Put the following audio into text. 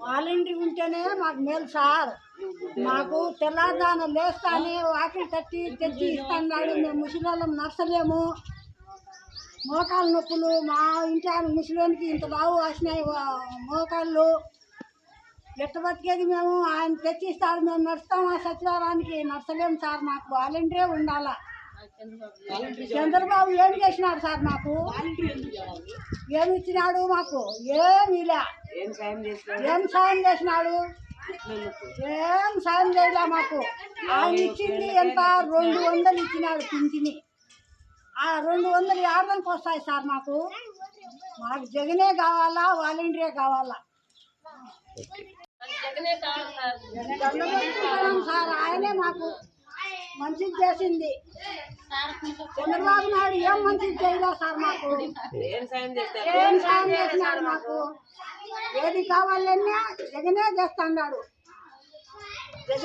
వాలంటీ ఉంటేనే మాకు మేలు సార్. మాకు తెల్లారుదాన లేస్తానే వాకిలి తట్టి తెచ్చి ఇస్తాడు మేము ముసలిళ్ళం నర్సలేము. మోకాలు నొప్పులు మా ఇంటి ఆయన ముసలికి ఇంత బాగు వచ్చినాయి మోకాళ్ళు. ఎట్ట బతికేది మేము? ఆయన తెచ్చిస్తాడు మేము నడుస్తాం ఆ సచివాలయానికి నర్సలేము సార్ మాకు. వాలంటీరే ఉండాలా. చంద్రబాబు ఏం చేసినాడు సార్ మాకు? ఏమి ఇచ్చినాడు మాకు? ఏమి ఇలా ఏం సాయం చేసినాడు? ఏం సాయం చేయలే మాకు. ఆయన ఇచ్చింది ఎంత? రెండు వందలు ఇచ్చినాడు పింఛని. ఆ రెండు వందలు యాభైకి వస్తాయి సార్ మాకు. మాకు జగనే కావాలా? వాలంటీరే కావాలా సార్? ఆయనే మాకు. మంచిది చేసింది. చంద్రబాబు నాయుడు ఏం మంచిది చేయలే సార్ మాకు. ఏం సాయం చేస్తారు? ఏం సాయం చేసినాడు మాకు? ఏది కావాలన్నా జగనే చేస్తాడు జగన్